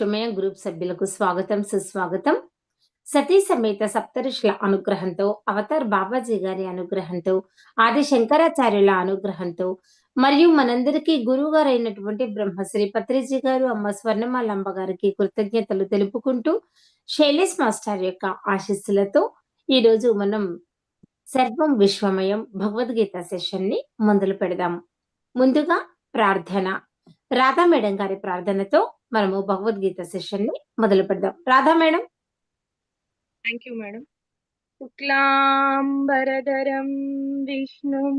సుమయం group సభ్యులకు స్వాగతం సుస్వాగతం. సతీ సమేత సప్తరుషుల అనుగ్రహంతో అవతార్ బాబాజీ గారి అనుగ్రహంతో ఆది శంకరాచార్యుల అనుగ్రహంతో మరియు మనందరికీ గురువు గారు అయినటువంటి బ్రహ్మశ్రీ పత్రిజీ గారు అమ్మ స్వర్ణమాలంబ గారికి కృతజ్ఞతలు తెలుపుకుంటూ శైలేష్ మాస్టర్ యొక్క ఆశీస్సులతో ఈ రోజు మనం సర్వం విశ్వమయం భగవద్గీత సెషన్ని మొదలు పెడదాం. ముందుగా ప్రార్థన. రాధా మేడం గారి ప్రార్థనతో మనము భగవద్గీత సెషన్ని మొదలు పెడదాం. Radha madam. Thank you madam శుక్లాంబరధరం విష్ణుం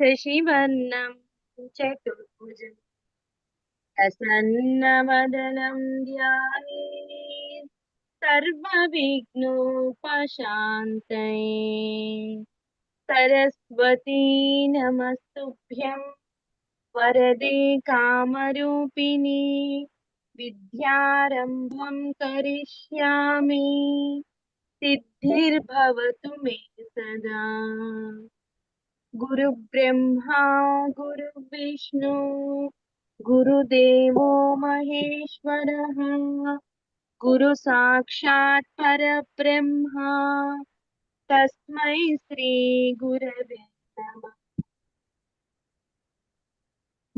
శశివర్ణం చతుర్భుజం ప్రసన్నవదనం ధ్యాయే సర్వవిఘ్నోపశాంతయే. సరస్వతీ నమస్తుభ్యం వరదే కామరూపిణి విద్యారంభం కరిష్యామి సిద్ధిర్భవతు మే సదా గురు బ్రహ్మా గురు విష్ణు గురుదేవో మహేశ్వర గురు సాక్షాత్ పరబ్రహ్మ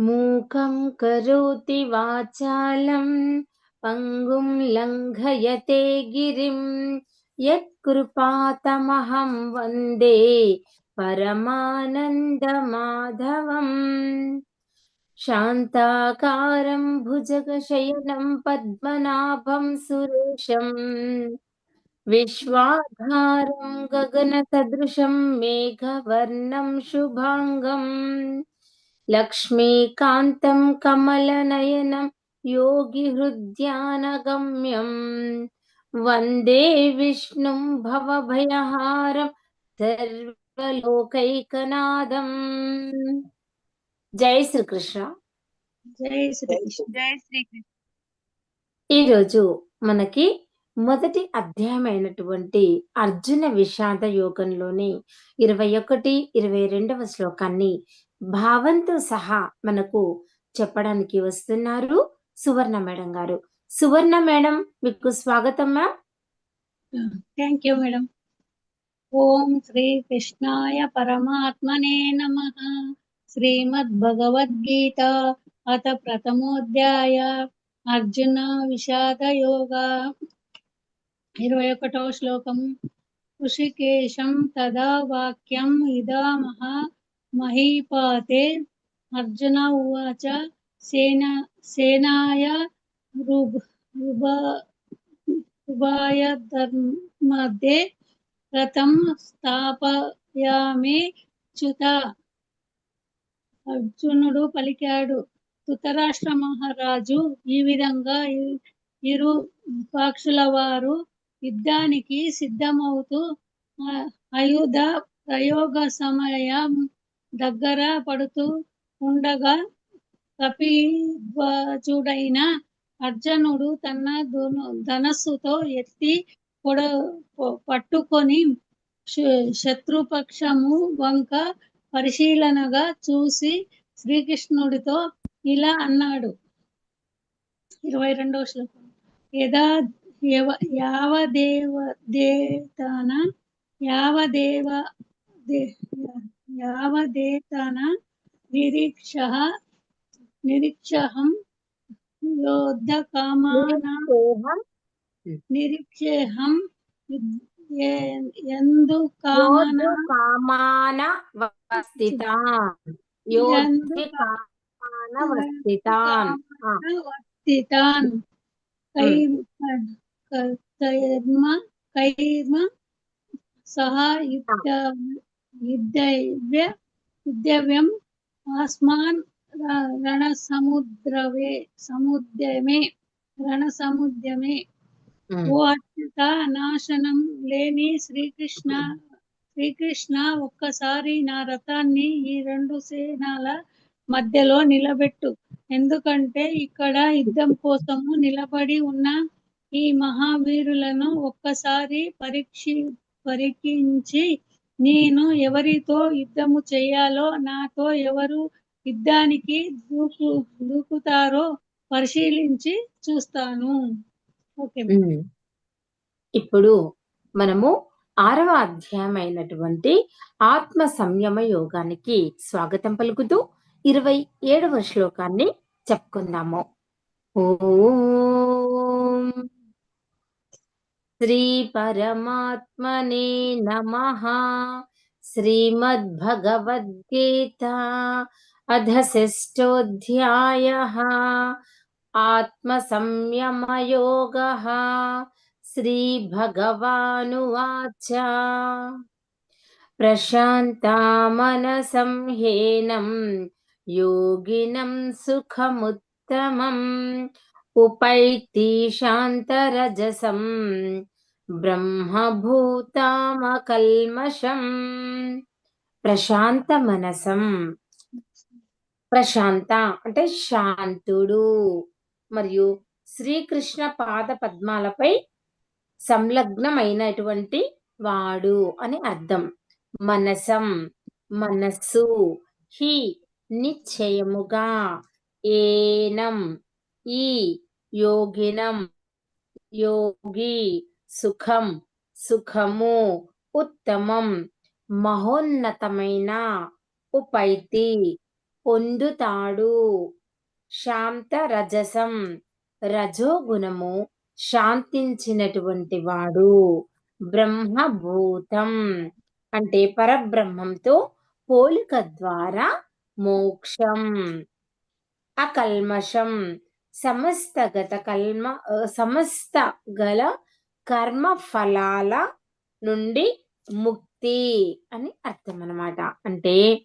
मूकं करोति वाचालं पङ्गुं लङ्घयते गिरिं। यत्कृपातमहं वन्दे परमानन्दमाधवम्। शान्ताकारं भुजगशयनं पद्मनाभं सुरेशम्। विश्वाधारं गगनसदृशं मेघवर्णं शुभाङ्गम्। లక్ష్మీకాంతం కమలనయనం యోగిహృద్యానగమ్యం వందే విష్ణుం భవభయహారం సర్వలోకైకనాదం. జై శ్రీకృష్ణ. జై శ్రీకృష్ణ. జై శ్రీకృష్ణ. ఈరోజు మనకి మొదటి అధ్యాయమైనటువంటి అర్జున విషాద యోగంలోని ఇరవై ఒకటి ఇరవై రెండవ శ్లోకాన్ని భావంతో సహా మనకు చెప్పడానికి వస్తున్నారు సువర్ణ మేడం గారు. సువర్ణ మేడం మీకు స్వాగతం మ్యామ్. థ్యాంక్ యూ మేడం ఓం శ్రీ కృష్ణాయ పరమాత్మనే నమ. శ్రీమద్ భగవద్గీత అత ప్రథమోధ్యాయ అర్జున విషాద యోగ. ఇరవై ఒకటో శ్లోకం. ఋషికేశం తదా వాక్యం ఇదామహ. మహీపాతే అర్జున ఉవాచ సేన సేనాయ రుబ ఉభయ ధర్మదే రథం స్థాపయామి చ్యుత. అర్జునుడు పలికాడు ధృతరాష్ట్ర మహారాజు ఈ విధంగా ఇరు పక్షుల వారు యుద్ధానికి సిద్ధమవుతూ ఆయుధ ప్రయోగ సమయం దగ్గర పడుతూ ఉండగా కపిధ్వజుడైన అర్జునుడు తన ధనస్సుతో ఎత్తి పొడ పట్టుకొని శత్రుపక్షము వంక పరిశీలనగా చూసి శ్రీకృష్ణుడితో ఇలా అన్నాడు. ఇరవై రెండవ శ్లోకం. యదా యావదేవ దేవతాన యావదేవ यावदेतन निरीक्षः निरीक्षहं योद्धकामानां निरीक्षेऽहं वर्तितान् कैर्म कैर्म सह युक्तवान् యోధు కామాన వస్థితాన్ ఎందు యోధి కామాన వస్థితాన్ ఆ, వర్తితాన్ కై క- కైర్మ కైర్మ సహ యుద్ధ యుద్ధవ్య యుద్ధవ్యం ఆస్మాన్ రణసముద్రవే సముద్యమే రణసముద్యమే. ఓ అత్యుత నాశనం లేని శ్రీకృష్ణ శ్రీకృష్ణ ఒక్కసారి నా రథాన్ని ఈ రెండు సేనాల మధ్యలో నిలబెట్టు ఎందుకంటే ఇక్కడ యుద్ధం కోసము నిలబడి ఉన్న ఈ మహావీరులను ఒక్కసారి పరీక్షి పరీక్షించి నేను ఎవరితో యుద్ధము చేయాలో నాతో ఎవరు యుద్ధానికి దూకు దూకుతారో పరిశీలించి చూస్తాను. ఓకే ఇప్పుడు మనము ఆరవ అధ్యాయం అయినటువంటి ఆత్మ సంయమ యోగానికి స్వాగతం పలుకుతూ ఇరవై ఏడవ శ్లోకాన్ని చెప్పుకుందాము. ఓ श्रीपरमात्मने नमः। श्रीमद्भगवद्गीता अधसिष्ठोऽध्यायः आत्मसंयमयोगः। श्रीभगवानुवाच। प्रशान्तामनसंहेनं योगिनं सुखमुत्तमम्। ప్రశాంతామనసంహేనం యోగినం సుఖముత్తమం ఉపైతి శాంతరజసం బ్రహ్మభూతామకల్మషం ప్రశాంత మనసం ప్రశాంత అంటే శాంతుడు మరియు శ్రీకృష్ణ పాద పద్మాలపై సంలగ్నమైనటువంటి వాడు అని అర్థం. మనసం మనస్సు హి నిశ్చయముగా ఏనం ఈ యోగినం. యోగి సుఖం. సుఖము ఉత్తమం. మహోన్నతమైన ఉపైతి పొందుతాడు. శాంత రజసం. రజోగుణము శాంతించినటువంటి వాడు. బ్రహ్మభూతం. అంటే పరబ్రహ్మంతో పోలిక ద్వారా మోక్షం. అకల్మషం. సమస్త గత కల్మ సమస్త గల కర్మ ఫలాల నుండి ముక్తి అని అర్థం అన్నమాట అంటే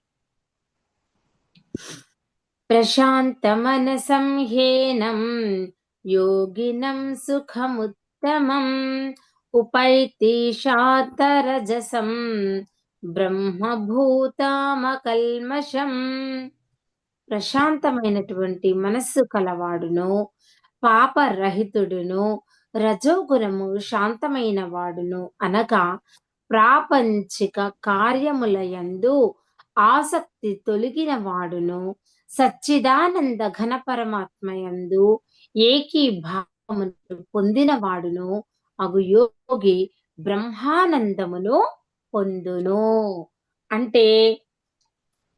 ప్రశాంతమనసం హేనం యోగినం సుఖముత్తమం ఉపైతి శాతరజసం బ్రహ్మభూతామకల్మషం ప్రశాంతమైనటువంటి మనస్సు కలవాడును పాపరహితుడును రజోగుణము శాంతమైన వాడును అనగా ప్రాపంచిక కార్యములయందు ఆసక్తి తొలగిన వాడును సచ్చిదానంద ఘన పరమాత్మయందు ఏకీభావమును పొందిన వాడును అగు యోగి బ్రహ్మానందమును పొందును. అంటే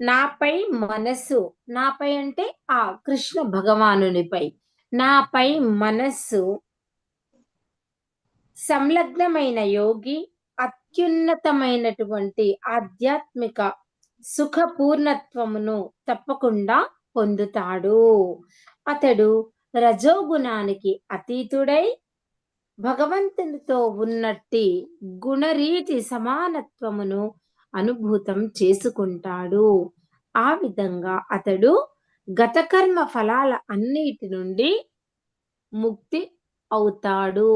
నాపై మనస్సు. నాపై అంటే ఆ కృష్ణ భగవానునిపై. నాపై మనస్సు. సంలగ్నమైన యోగి అత్యున్నతమైనటువంటి ఆధ్యాత్మిక సుఖ పూర్ణత్వమును తప్పకుండా పొందుతాడు. అతడు రజోగుణానికి అతీతుడై భగవంతునితో ఉన్నట్టి గుణరీతి సమానత్వమును అనుభూతం చేసుకుంటాడు. ఆ విధంగా అతడు గతకర్మ ఫలాల అన్నిటి నుండి ముక్తి అవుతాడు.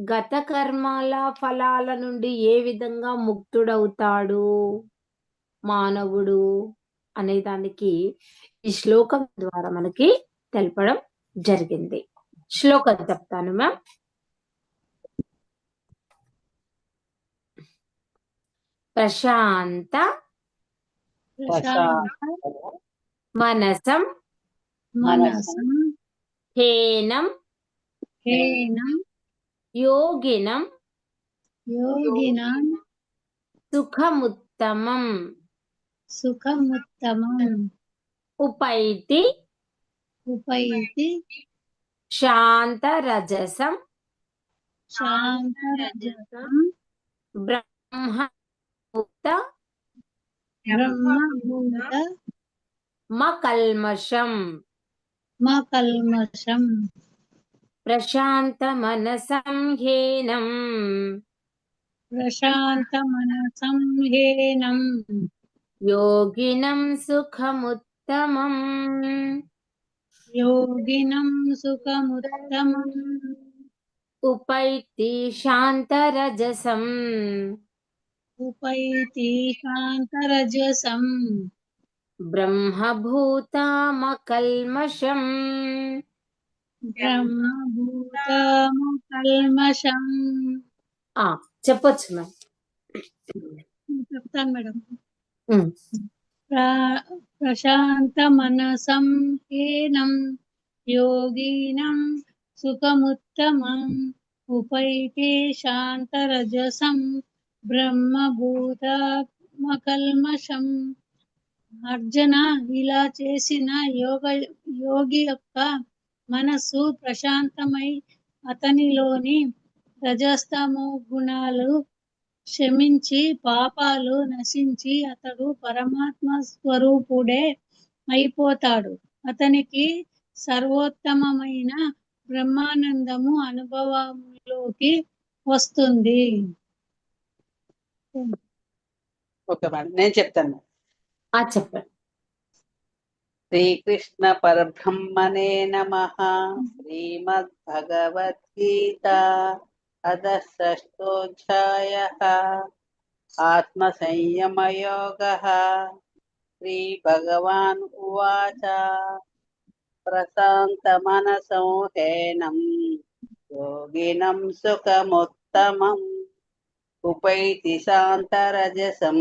గతకర్మాల ఫలాల నుండి ఏ విధంగా ముక్తుడవుతాడు? మానవుడు అనే దానికి ఈ శ్లోకం ద్వారా మనకి తెలపడం జరిగింది. శ్లోకం చెప్తాను మ్యామ్. ప్రశాంత మనసం మనసం హేనం హేనం యోగినం యోగినాం సుఖముత్తమం సుఖముత్తమం ఉపైతి ఉపైతి శాంతరజసం శాంతరజసం బ్రహ్మభూత మకల్మషం మకల్మషం ప్రశాంత మనసం హేనం ప్రశాంత మనసం హేనం యోగినం సుఖముత్తమం యోగినం సుఖముత్తమం ఉపైతి శాంతరజసం ఉపైతి శాంతరజసం బ్రహ్మభూతామకల్మషం బ్రహ్మభూతమకల్మషం ఆ చెప్పొచ్చు మ్యామ్ చెప్తాను మేడం ఉమ్. ప్ర- ప్రశాంత మనసం హేనం योगिनं सुखमुत्तमम् उपैति शान्तरजसं బ్రహ్మభూతమకల్మషం. అర్జున ఇలా చేసిన యోగ యోగి యొక్క మనస్సు ప్రశాంతమై అతనిలోని రజస్తము గుణాలు క్షమించి పాపాలు నశించి అతడు పరమాత్మ స్వరూపుడే అయిపోతాడు. అతనికి సర్వోత్తమమైన బ్రహ్మానందము అనుభవంలోకి వస్తుంది. ఓకే మేడం నేను చెప్తాను ఆ చెప్పండి. శ్రీకృష్ణ పరబ్రహ్మణే నమ. శ్రీమద్ భగవద్గీత అద షష్టోధ్యాయ ఆత్మ సంయమయోగ శ్రీ భగవాన్ ఉవాచ. ప్రశాంత మనసంహేనం యోగినం సుఖముత్తమం. ఉపైతి శాంతరజసం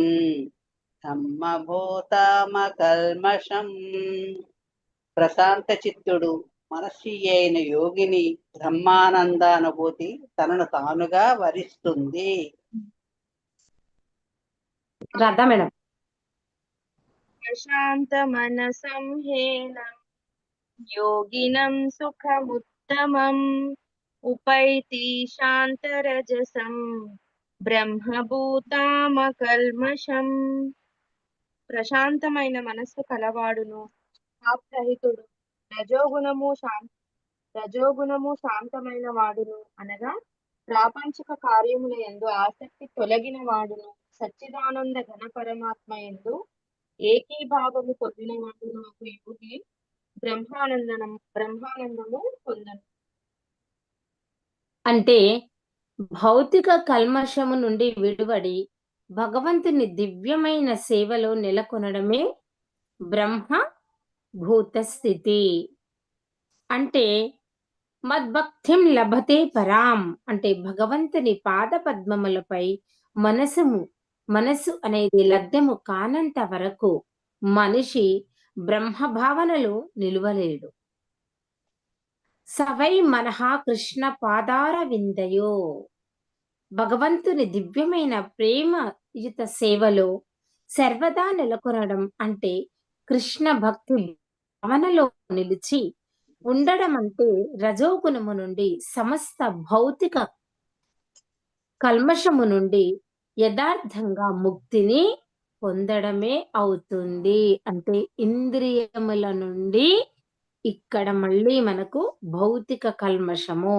ధమ్మభూతామకల్మషం. ప్రశాంత చిత్తుడు మనస్సి అయిన యోగిని బ్రహ్మానందానుభూతి తనను తానుగా వరిస్తుంది. రాధా మేడం. ప్రశాంతమనసం హేనం యోగినం సుఖముత్తమం. ఉపైతి శాంతరజసం బ్రహ్మభూతామకల్మషం. ప్రశాంతమైన మనస్సు కలవాడును. సాప్రహితుడు రజోగుణము శాంత రజోగుణము శాంతమైన వాడును అనగా ప్రాపంచిక కార్యముల యందు ఆసక్తి తొలగిన వాడును. సచ్చిదానంద ఘన పరమాత్మ యందు ఏకీభావము పొందిన వాడును ఒక యోగి బ్రహ్మానందనం బ్రహ్మానందము పొందను. అంటే భౌతిక కల్మషము నుండి విడువడి భగవంతుని దివ్యమైన సేవలో నెలకొనడమే బ్రహ్మ భూత స్థితి అంటే మద్భక్తిం లభతే పరాం అంటే భగవంతుని పాద పద్మములపై మనసు మనసు అనేది లబ్ధము కానంత వరకు మనిషి బ్రహ్మ భావనలో నిలువలేడు. సవై మనహ కృష్ణ పాదార విందయో. భగవంతుని దివ్యమైన ప్రేమయుత సేవలో సర్వదా నెలకొనడం అంటే కృష్ణ భక్తి భావనలో నిలిచి ఉండడం అంటే రజోగుణము నుండి సమస్త భౌతిక కల్మషము నుండి యథార్థంగా ముక్తిని పొందడమే అవుతుంది. అంటే ఇంద్రియముల నుండి ఇక్కడ మళ్ళీ మనకు భౌతిక కల్మషము.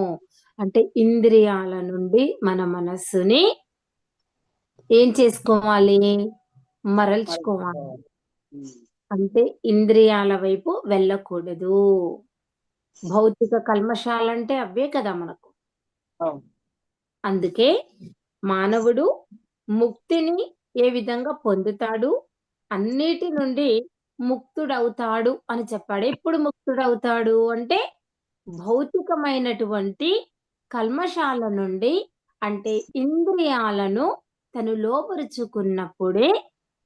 అంటే ఇంద్రియాల నుండి మన మనస్సుని ఏం చేసుకోవాలి? మరల్చుకోవాలి. అంటే ఇంద్రియాల వైపు వెళ్ళకూడదు. భౌతిక కల్మషాలంటే అవే కదా మనకు. అందుకే మానవుడు ముక్తిని ఏ విధంగా పొందుతాడు? అన్నిటి నుండి ముక్తుడవుతాడు అని చెప్పాడు. ఎప్పుడు ముక్తుడవుతాడు? అంటే భౌతికమైనటువంటి కల్మషాల నుండి అంటే ఇంద్రియాలను తను లోపరుచుకున్నప్పుడే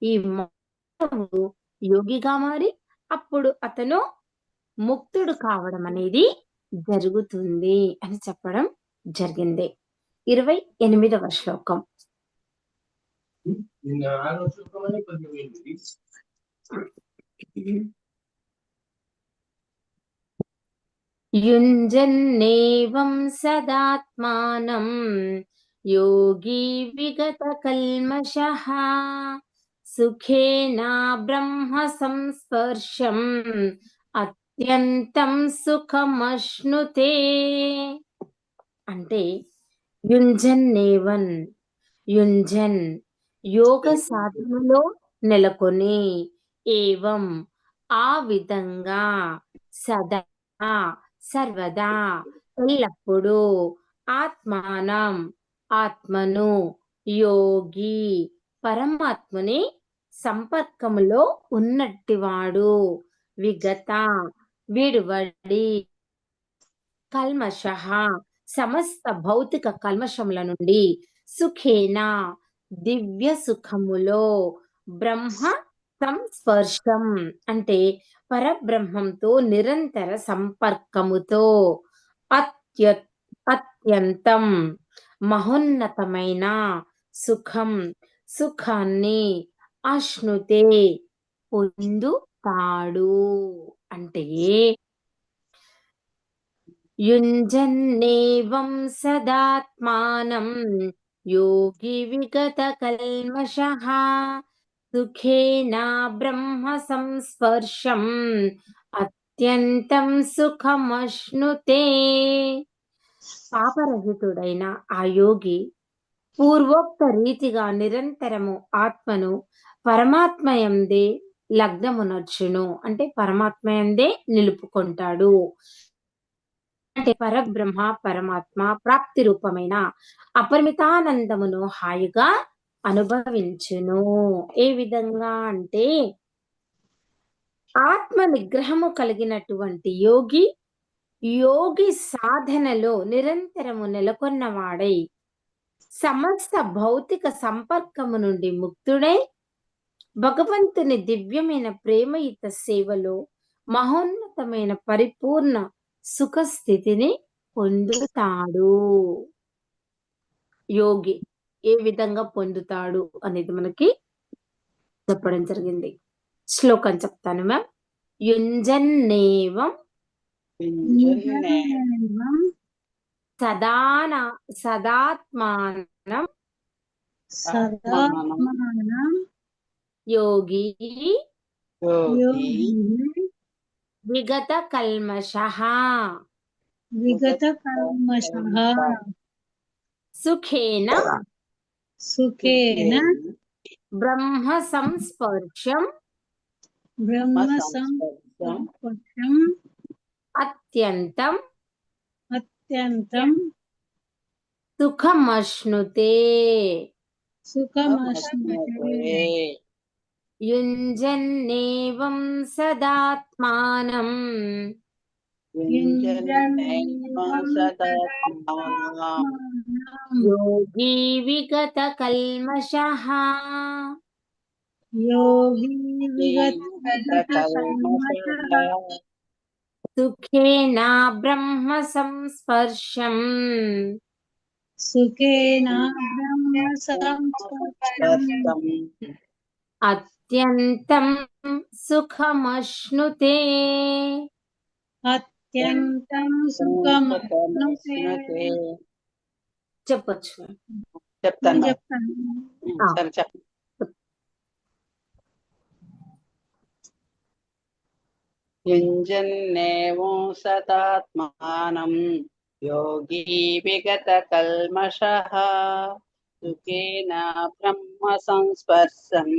ఈ మానవుడు యోగిగా మారి అప్పుడు అతను ముక్తుడు కావడం అనేది జరుగుతుంది అని చెప్పడం జరిగింది. ఇరవై ఎనిమిదవ శ్లోకం. నిన్న ఆరో శ్లోకమని యుంజన్నేవం సదాత్మానం యోగి విగత కల్మషః సుఖేనా బ్రహ్మ సంస్పర్శం అత్యంతం సుఖమశ్నుతే అంటే యుంజన్ యుంజన్నేవన్ యుంజన్ యోగ సాధనలో నెలకొని ఏవం ఆ విధంగా సదా సర్వదా ఎల్లప్పుడూ ఆత్మానం ఆత్మను యోగి పరమాత్మని సంపర్కములో ఉన్నట్టివాడు. విగత విడువడి కల్మష సమస్త భౌతిక కల్మషముల నుండి సుఖేన దివ్య సుఖములో బ్రహ్మ సంస్పర్శం. అంటే పరబ్రహ్మంతో నిరంతర సంపర్కముతో అత్య అత్యంతం మహోన్నతమైన సుఖం సుఖాన్ని అశ్నుతే పొందుతాడు. అంటే యుంజన్నేవం సదాత్మానం యోగి విగత కల్మష సుఖేనా బ్రహ్మ సంస్పర్శం అత్యంతం సుఖమశ్నుతే పాపరహితుడైన ఆ యోగి పూర్వోక్త రీతిగా నిరంతరము ఆత్మను పరమాత్మయందే లగ్నమునర్చును అంటే పరమాత్మయందే నిలుపుకుంటాడు. అంటే పరబ్రహ్మ పరమాత్మ ప్రాప్తి రూపమైన అపరిమితానందమును హాయిగా అనుభవించును. ఏ విధంగా అంటే ఆత్మ నిగ్రహము కలిగినటువంటి యోగి యోగి సాధనలో నిరంతరము నెలకొన్నవాడై సమస్త భౌతిక సంపర్కము నుండి ముక్తుడై భగవంతుని దివ్యమైన ప్రేమయుత సేవలో మహోన్నతమైన పరిపూర్ణ సుఖ స్థితిని పొందుతాడు. యోగి ఏ విధంగా పొందుతాడు అనేది మనకి చెప్పడం జరిగింది. శ్లోకం చెప్తాను మ్యామ్ యుంజన్నేవం సదాన సదాత్మానం సదాత్మానం యోగి యోగి విగత కల్మష విగత కల్మషః సుఖేన సుఖేన బ్రహ్మ సంస్పర్శం బ్రహ్మ సంస్పర్శం అత్యంతం అత్యంతం సుఖమశ్నుతే సుఖమశ్నుతే యుంజన్నేవం సదాత్మానం యోగి విగత కల్మష యోగి విగత కల్మషః సుఖేన బ్రహ్మ సంస్పర్శం సుఖేన బ్రహ్మ సంస్పర్శం అత్యంతం సుఖమశ్నుతే అత్యంతం సుఖమశ్నుతే చెప్పొచ్చు. చెప్తాను చెప్తాను. సరే చెప్ప. యుంజన్నేవం సతాత్మానం యోగీ విగత కల్మషః సుఖేన బ్రహ్మ సంస్పర్శం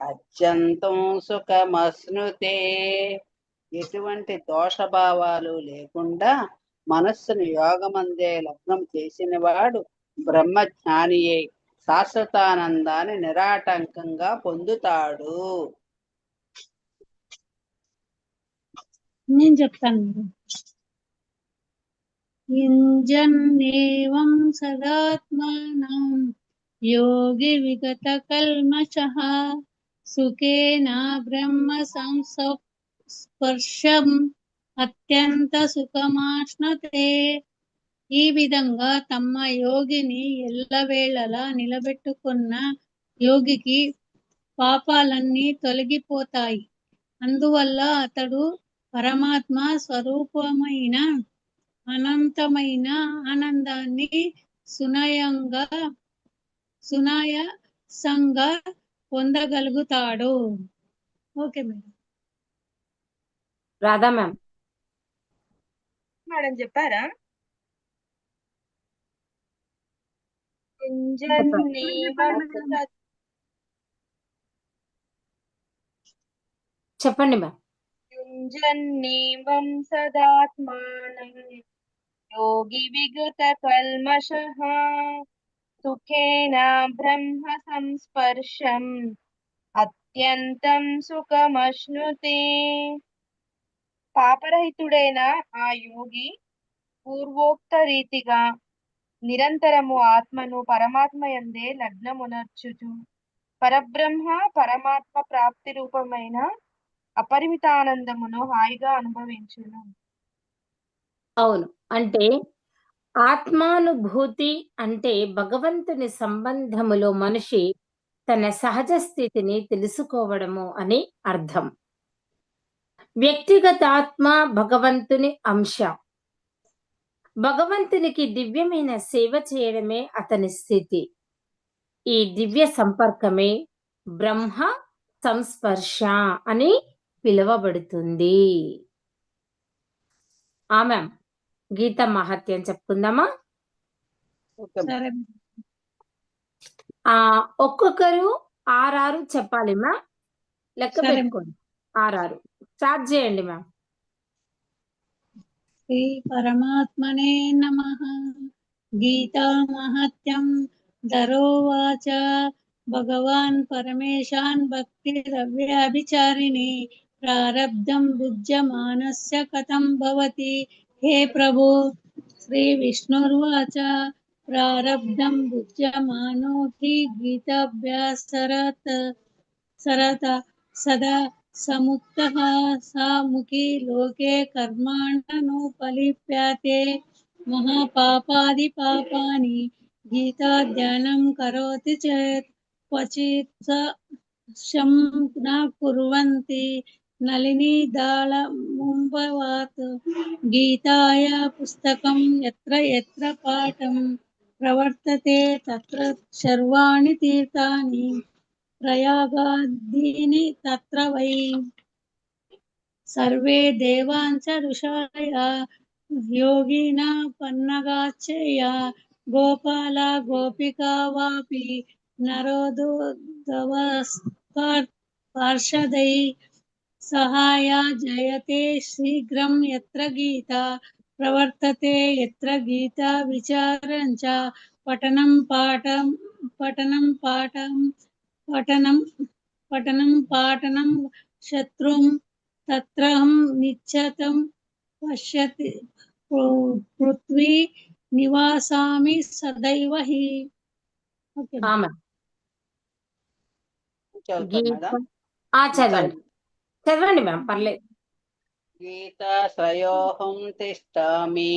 అత్యంతం సుఖమశ్నుతే ఎటువంటి దోషభావాలు లేకుండా మనస్సును యోగమందే లగ్నం చేసినవాడు బ్రహ్మజ్ఞానియే. శాశ్వతానందాన్ని నిరాటంకంగా పొందుతాడు. నేను చెప్తాను ఇంజన్నేవం సదాత్మానం యోగి విగత కల్మష సుఖేనా బ్రహ్మ స్పర్శం అత్యంత సుఖమాష్ణతే ఈ విధంగా తమ యోగిని ఎల్లవేళలా నిలబెట్టుకున్న యోగికి పాపాలన్నీ తొలగిపోతాయి. అందువల్ల అతడు పరమాత్మ స్వరూపమైన అనంతమైన ఆనందాన్ని సునయంగా సునాయసంగా పొందగలుగుతాడు. Okay madam. Radha ma'am. Madam చెప్పారా? చెప్పండి. మ్యామ్. యుంజన్నేవం సదాత్మానం. యోగి విగత కల్మషః. సుఖేన బ్రహ్మ సంస్పర్శం. అత్యంతం సుఖమశ్నుతే. పాపరహితుడైన ఆ యోగి పూర్వోక్త రీతిగా నిరంతరము ఆత్మను పరమాత్మ ఎందే లగ్నమునర్చుచు. పరబ్రహ్మ పరమాత్మ ప్రాప్తి రూపమైన అపరిమితానందమును హాయిగా అనుభవించును. అవును. అంటే ఆత్మానుభూతి అంటే భగవంతుని సంబంధములో మనిషి తన సహజ స్థితిని తెలుసుకోవడము అని అర్థం. వ్యక్తిగత ఆత్మ భగవంతుని అంశ. భగవంతునికి దివ్యమైన సేవ చేయడమే అతని స్థితి. ఈ దివ్య సంపర్కమే బ్రహ్మ సంస్పర్శ అని పిలువబడుతుంది. ఆమె గీత మహత్యం చెప్పుకుందామా? ఆ ఒక్కొక్కరు ఆరారు చెప్పాలి మ్యామ్. లెక్క. పెట్టుకోండి ఆరారు. స్టార్ట్ చేయండి మ్యామ్. శ్రీ పరమాత్మనే నమ. గీతా మహత్యం. దరోవాచ భగవాన్ పరమేశాన్ భక్తి రవ్యాభిచారిణి ప్రారబ్ధం భుజ్యమానస్య కథం భవతి. హే ప్రభు. శ్రీ విష్ణుర్వాచ. ప్రారబ్ధం భుజ్యమానో హి గీతాభ్యాసరత్. సరత. సదా సముక్త సా ముఖీ లోకే కర్మాణనుపలిప్యతే మహాపాపాది పాపాని గీతాధ్యానం కరోతి చేత్ క్వచిత్ స శం న కుర్వంతి నళిని దాళముంబవాత్ గీతాయ పుస్తకం ఎత్ర ఎత్ర పాఠం ప్రవర్తతే తత్ర సర్వాణి తీర్థాని ప్రయాగాదీని తత్ర వై సర్వే దేవాంచ ఋషాయ యోగిన పన్నగాచయ గోపాల గోపికా వాపి నరోదవస్పార్షదై సహాయ జయతే శీఘ్రం ఎత్ర గీత ప్రవర్తతే ఎత్ర గీత విచారం చ పఠనం పాఠం పఠనం పాఠం పఠనం పఠనం పాఠనం శత్రుం తత్రహం నిశ్చతం పశ్యతి పృథ్వీ నివాసామి సదైవ హి చదవండి చదవండి మ్యామ్ పర్లేదు. గీతాశ్రయోహం తిష్టామి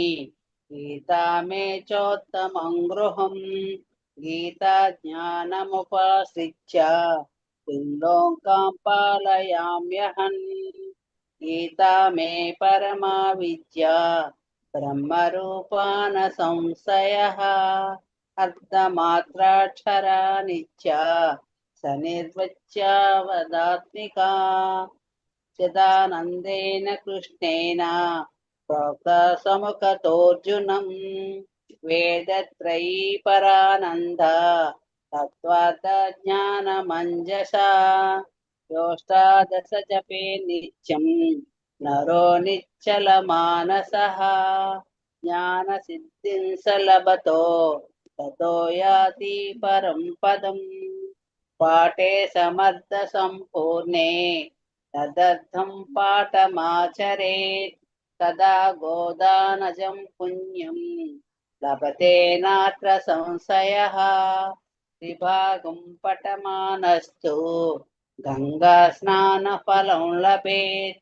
గీతా మే చోత్తమం గృహం గీతా జ్ఞానముపాశ్రిత్య పిండోంకాం పాలయామ్యహన్ గీతా మే పరమా విద్యా బ్రహ్మరూపాన సంశయ అర్ధమాత్రాక్షరా నిత్య సనిర్వచ్య వదాత్మికా చిదానందేన కృష్ణేన ప్రోక్త సముఖతోర్జునం వేదత్రయీ పరానంద తత్వార్థ జ్ఞానమంజసా యోష్టాదశ జపే నిత్యం నరో నిచ్చల మానస జ్ఞాన సిద్ధిం సలభతో తతో యాతి పరం పదం పాఠే సమర్థ సంపూర్ణే తదర్థం లభతే నాత్ర సంశయ విభాగం పటమానస్తు గంగా స్నాన ఫలం లభేత్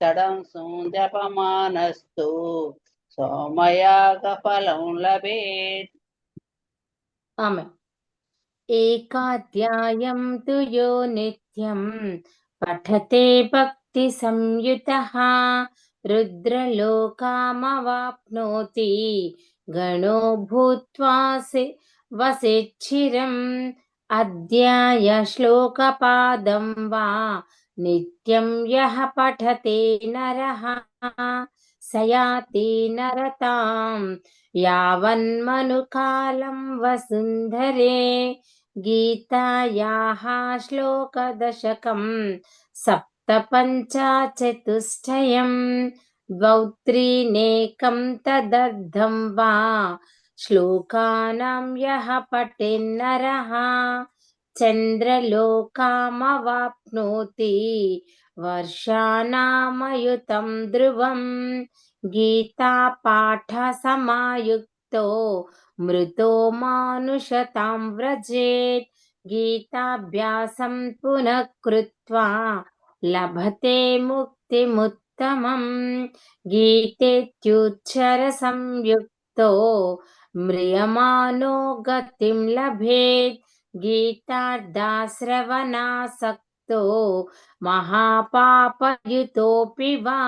సడం జపమానస్తు సోమయాగ ఫలం లభేత్ ఆమె ఏకాధ్యాయం తు యో నిత్యం పఠతే భక్తి సంయుత రుద్రలోకామవాప్నోతి गणो भूत्वा वसिच्छिरम्। अध्याय श्लोकपादं वा। नित्यं यः पठते नरः स याति नरतां यावन्मनुकालं वसुन्धरे। गीतायाः श्लोकदशकं सप्तपञ्चाचतुष्टयम्। ौत्रीनेकं तदग्धं वा। श्लोकानां यः पटे चन्द्रलोकामवाप्नोति। वर्षाणामयुतं ध्रुवं गीतापाठसमायुक्तो। मृतो मानुषतां व्रजेत् गीताभ्यासं पुनः कृत्वा। लभते मुक्तिमुत् తమం గీతేత్యుచ్చర సంయుక్తో మ్రియమానో గతిం లభేత్ గీతార్థాశ్రవణాసక్తో మహాపాపయుతోపి వా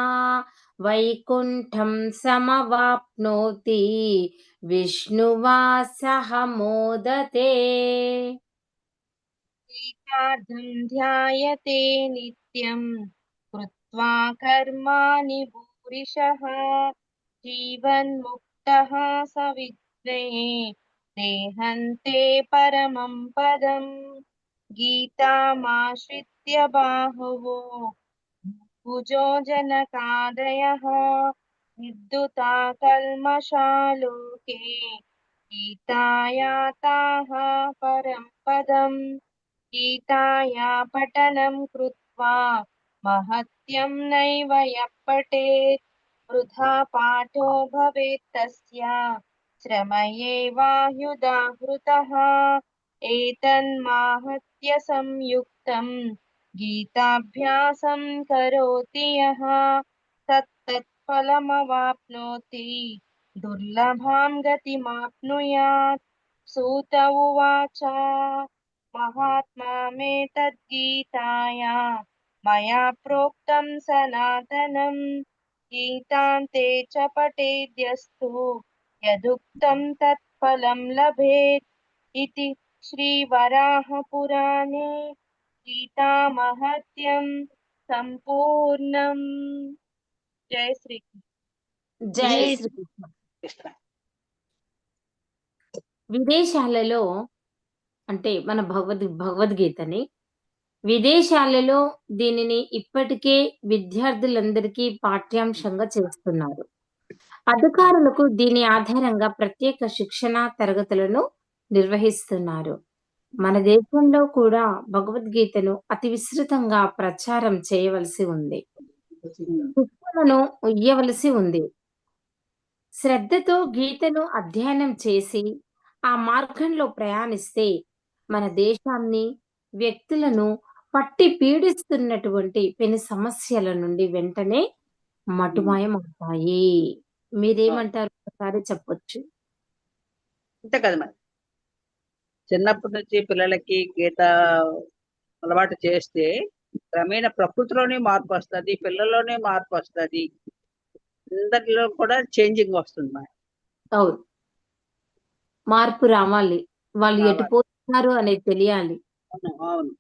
వైకుంఠం సమవాప్నోతి విష్ణువా సహ మోదతే గీతార్థం ధ్యాయతే నిత్యం कृत्वा कर्माणि भूरिशः जीवन्मुक्तः स विद्महे देहन्ते परमं पदम् गीतामाश्रित्य बाहुवो भुजो जनकादयः विद्युता कल्मषालोके गीतायाताः परं पदम् गीताया पठनं कृत्वा महत्यं नैव यः वृथा पाठो भवेत् तस्य। श्रमयेवाह्युदाहृतः एतन्माहत्य संयुक्तं गीताभ्यासं करोति यः। तत्तत्फलमवाप्नोति। दुर्लभां गतिमाप्नुयात्। सूत उवाच। महात्मा मे तद्गीताया मया प्रोक्तं सनातनं गीतान्ते च पठेद्यस्तु यदुक्तं तत्फलं लभेत् इति श्रीवराहपुराणे गीतामहत्यं सम्पूर्णम् जय श्री జై జై శ్రీకృష్ణ కృష్ణ విదేశాలలో అంటే మన భగవద్ భగవద్గీతని విదేశాలలో దీనిని ఇప్పటికే విద్యార్థులందరికీ పాఠ్యాంశంగా చేస్తున్నారు. అధికారులకు దీని ఆధారంగా ప్రత్యేక శిక్షణ తరగతులను నిర్వహిస్తున్నారు. మన దేశంలో కూడా భగవద్గీతను అతి విస్తృతంగా ప్రచారం చేయవలసి ఉంది. శిక్షణను ఇయ్యవలసి ఉంది. శ్రద్ధతో గీతను అధ్యయనం చేసి ఆ మార్గంలో ప్రయాణిస్తే మన దేశాన్ని వ్యక్తులను పట్టి పీడిస్తున్నటువంటి పెను సమస్యల నుండి వెంటనే మటుమాయం అవుతాయి. మీరేమంటారు? ఒకసారి చెప్పొచ్చు. అంతే కదా మరి. చిన్నప్పటి నుంచి పిల్లలకి గీత అలవాటు చేస్తే క్రమేణ ప్రకృతిలోనే మార్పు వస్తుంది పిల్లల్లోనే మార్పు వస్తుంది. అందరిలో కూడా చేంజింగ్ వస్తుంది మరి. అవును. మార్పు రావాలి. వాళ్ళు ఎటు. పోతున్నారు అనేది తెలియాలి. అవును అవును.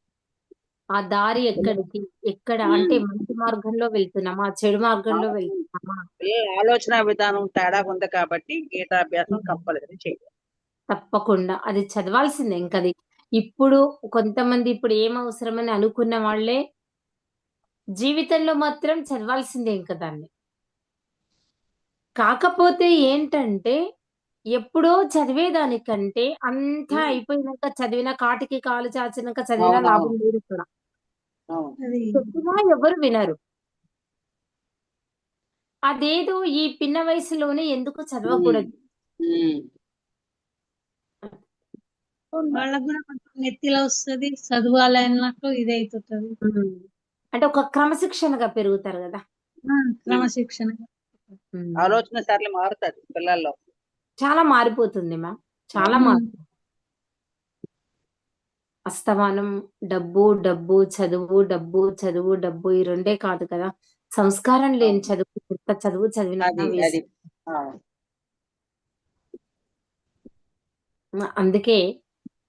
ఆ దారి ఎక్కడికి? ఎక్కడ? అంటే మంచి మార్గంలో వెళ్తున్నామా? చెడు మార్గంలో వెళ్తున్నామా? పిల్లల ఆలోచన విధానం తేడా ఉంది కాబట్టి గీతాభ్యాసం కంపల్సరీ చేయాలి. తప్పకుండా. అది చదవాల్సిందే ఇంకా అది. ఇప్పుడు కొంతమంది ఇప్పుడు ఏం అవసరమని అనుకున్న వాళ్ళే జీవితంలో మాత్రం చదవాల్సిందే ఇంకా దాన్ని. కాకపోతే ఏంటంటే ఎప్పుడో చదివేదానికంటే అంతా. అయిపోయినాక చదివిన కాటికి కాలు చాచినాక చదివిన. లాభం లేదు ఇక్కడ అది చెప్పినా ఎవరు వినరు. అదేదో ఈ పిన్న వయసులోనే ఎందుకు చదవకూడదు. వాళ్ళకు కూడా కొంచెం నెత్తిలో వస్తుంది చదవాలి అన్నట్టు ఇది అవుతుంటది. అంటే ఒక క్రమశిక్షణగా పెరుగుతారు కదా. క్రమశిక్షణ. ఆలోచన సరళి మారుతుంది పిల్లల్లో. చాలా మారిపోతుంది మ్యామ్. చాలా. మారుతుంది. అస్తమానం డబ్బు డబ్బు చదువు డబ్బు చదువు డబ్బు ఈ రెండే కాదు కదా. సంస్కారం లేని చదువు ఎంత చదువు చదివినా అందుకే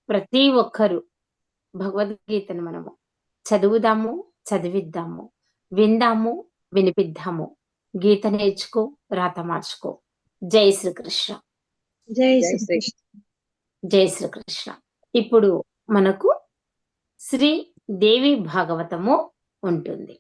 ప్రతి ఒక్కరు భగవద్గీతను మనము చదువుదాము చదివిద్దాము విందాము వినిపిద్దాము. గీత నేర్చుకో రాత మార్చుకో. జై శ్రీకృష్ణ. జై జై శ్రీ శ్రీ జై శ్రీకృష్ణ. ఇప్పుడు మనకు శ్రీ దేవి భాగవతము ఉంటుంది.